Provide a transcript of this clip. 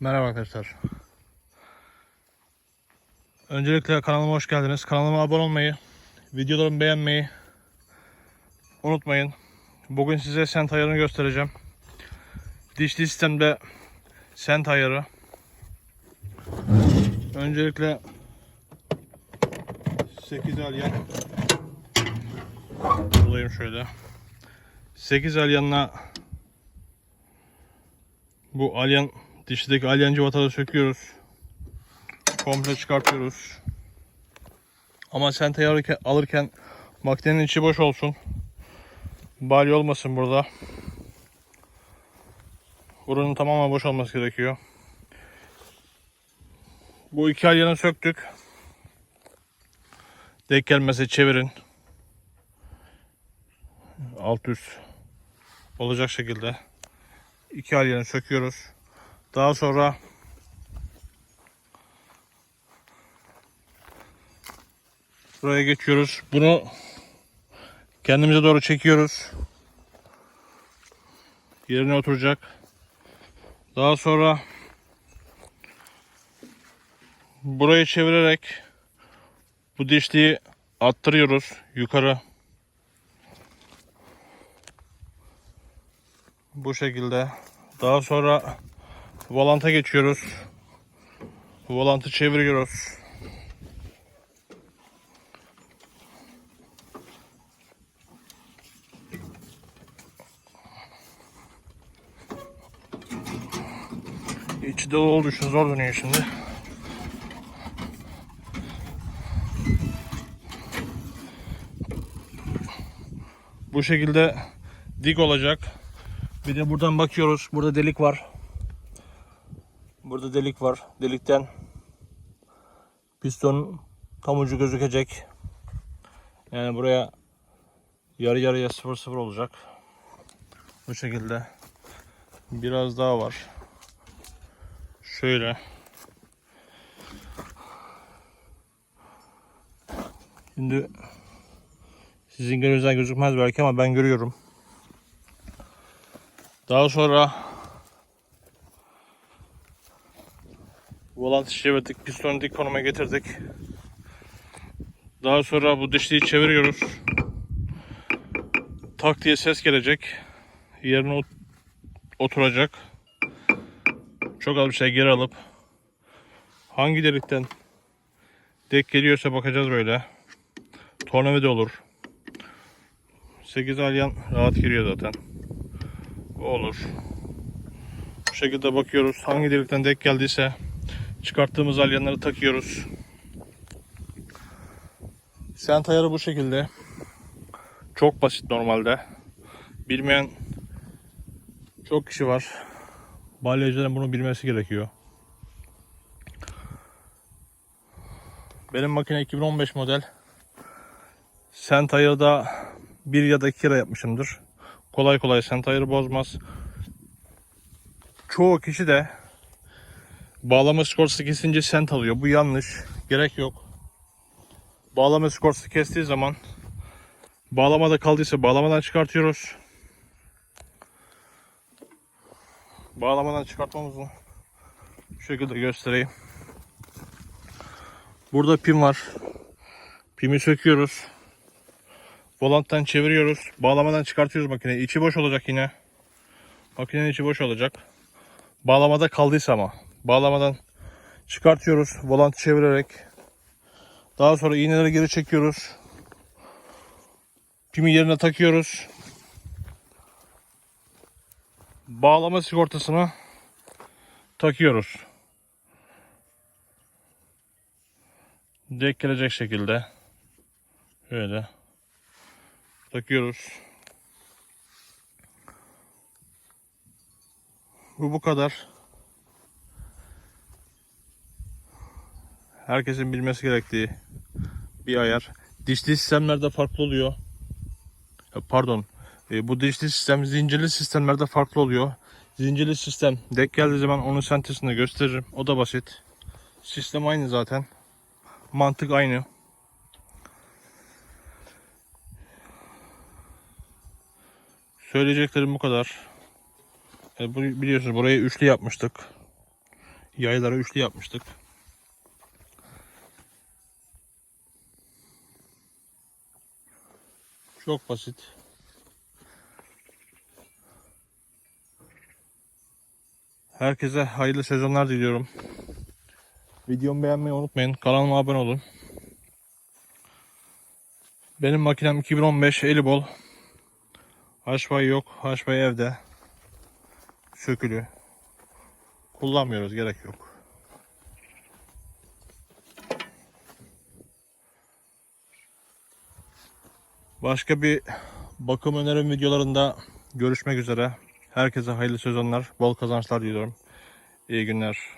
Merhaba arkadaşlar. Öncelikle kanalıma hoş geldiniz. Kanalıma abone olmayı, videolarımı beğenmeyi unutmayın. Bugün size sent ayarını göstereceğim. Dişli sistemde sent ayarı. Öncelikle 8 alyan bulayım şöyle. 8 alyanla bu alyan dişteki alyan cıvataları söküyoruz. Komple çıkartıyoruz. Ama sentayı alırken, alırken makinenin içi boş olsun. Balya olmasın burada. Buranın tamamen boş olması gerekiyor. Bu iki alyanı söktük. Denk gelmese çevirin. Alt üst olacak şekilde iki alyanı söküyoruz. Daha sonra buraya geçiyoruz. Bunu kendimize doğru çekiyoruz. Yerine oturacak. Daha sonra burayı çevirerek bu dişliği attırıyoruz yukarı. Bu şekilde. Daha sonra volanta geçiyoruz. Volantı çeviriyoruz. İçi dolu olduğu için zor dönüyor şimdi. Bu şekilde dik olacak. Bir de buradan bakıyoruz. Burada delik var. Burada delik var. Delikten piston tam ucu gözükecek. Yani buraya yarı yarıya 0-0 olacak. Bu şekilde. Biraz daha var. Şöyle. Şimdi sizin gözünüzden gözükmez belki ama ben görüyorum. Daha sonra volantı çevirdik, pistonu dik konuma getirdik. Daha sonra bu dişliği çeviriyoruz. Tak diye ses gelecek. Yerine ot- oturacak. Çok az bir şey geri alıp hangi delikten dek geliyorsa bakacağız böyle. Tornavida olur. 8 alyan rahat giriyor zaten. Olur. Bu şekilde bakıyoruz. Hangi delikten dek geldiyse çıkarttığımız alyanları takıyoruz. Sent ayarı bu şekilde. Çok basit normalde. Bilmeyen çok kişi var. Balyacıların bunu bilmesi gerekiyor. Benim makine 2015 model. Sent ayarı da bir ya da iki kere yapmışımdır. Kolay kolay sent ayarı bozmaz. Çoğu kişi de bağlama sigortası kesince sent alıyor. Bu yanlış. Gerek yok. Bağlama sigortası kestiği zaman bağlamada kaldıysa bağlamadan çıkartıyoruz. Bağlamadan çıkartmamızı şu şekilde göstereyim. Burada pim var. Pimi söküyoruz. Volanttan çeviriyoruz. Bağlamadan çıkartıyoruz makineyi. İçi boş olacak yine. Makinenin içi boş olacak. Bağlamada kaldıysa ama. Bağlamadan çıkartıyoruz. Volantı çevirerek. Daha sonra iğneleri geri çekiyoruz. Pimi yerine takıyoruz. Bağlama sigortasını takıyoruz. Dek gelecek şekilde. Şöyle takıyoruz. Bu bu kadar. Herkesin bilmesi gerektiği bir ayar. Dişli sistemlerde farklı oluyor. Pardon. E, Bu dişli sistem zincirli sistemlerde farklı oluyor. Zincirli sistem dek geldiği zaman onun sentezini gösteririm. O da basit. Sistem aynı zaten. Mantık aynı. Söyleyeceklerim bu kadar. E, biliyorsunuz burayı üçlü yapmıştık. Yayları üçlü yapmıştık. Çok basit. Herkese hayırlı sezonlar diliyorum. Videomu beğenmeyi unutmayın. Kanalıma abone olun. Benim makinem 2015 eli bol. Haşvay yok. Haşvay evde. Sökülü. Kullanmıyoruz. Gerek yok. Başka bir bakım önerim videolarında görüşmek üzere. Herkese hayırlı sezonlar, bol kazançlar diliyorum. İyi günler.